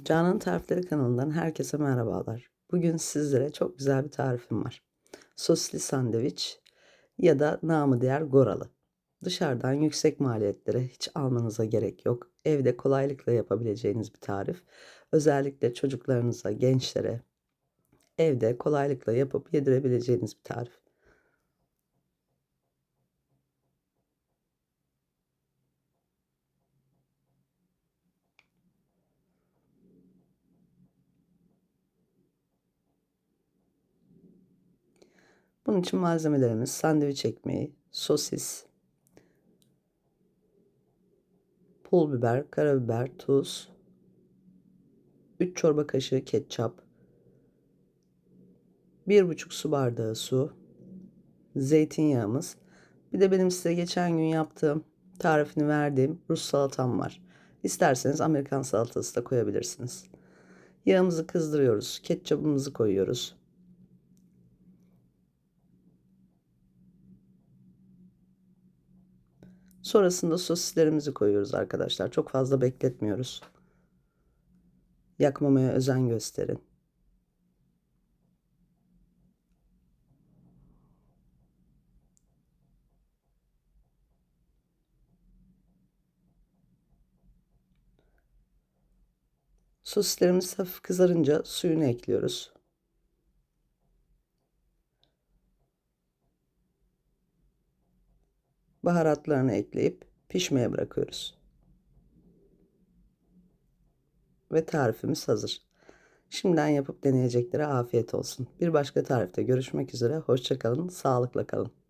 Canan Tarifleri kanalından herkese merhabalar. Bugün sizlere çok güzel bir tarifim var. Sosisli sandviç ya da namı diğer goralı. Dışarıdan yüksek maliyetlere hiç almanıza gerek yok. Evde kolaylıkla yapabileceğiniz bir tarif. Özellikle çocuklarınıza, gençlere evde kolaylıkla yapıp yedirebileceğiniz bir tarif. Bunun için malzemelerimiz sandviç ekmeği, sosis, pul biber, karabiber, tuz, 3 çorba kaşığı ketçap, 1,5 su bardağı su, zeytinyağımız. Bir de benim size geçen gün yaptığım tarifini verdiğim Rus salatam var. İsterseniz Amerikan salatası da koyabilirsiniz. Yağımızı kızdırıyoruz. Ketçapımızı koyuyoruz. Sonrasında sosislerimizi koyuyoruz arkadaşlar. Çok fazla bekletmiyoruz. Yakmamaya özen gösterin. Sosislerimiz hafif kızarınca suyunu ekliyoruz. Baharatlarını ekleyip pişmeye bırakıyoruz. Ve tarifimiz hazır. Şimdiden yapıp deneyeceklere afiyet olsun. Bir başka tarifte görüşmek üzere. Hoşçakalın, sağlıkla kalın.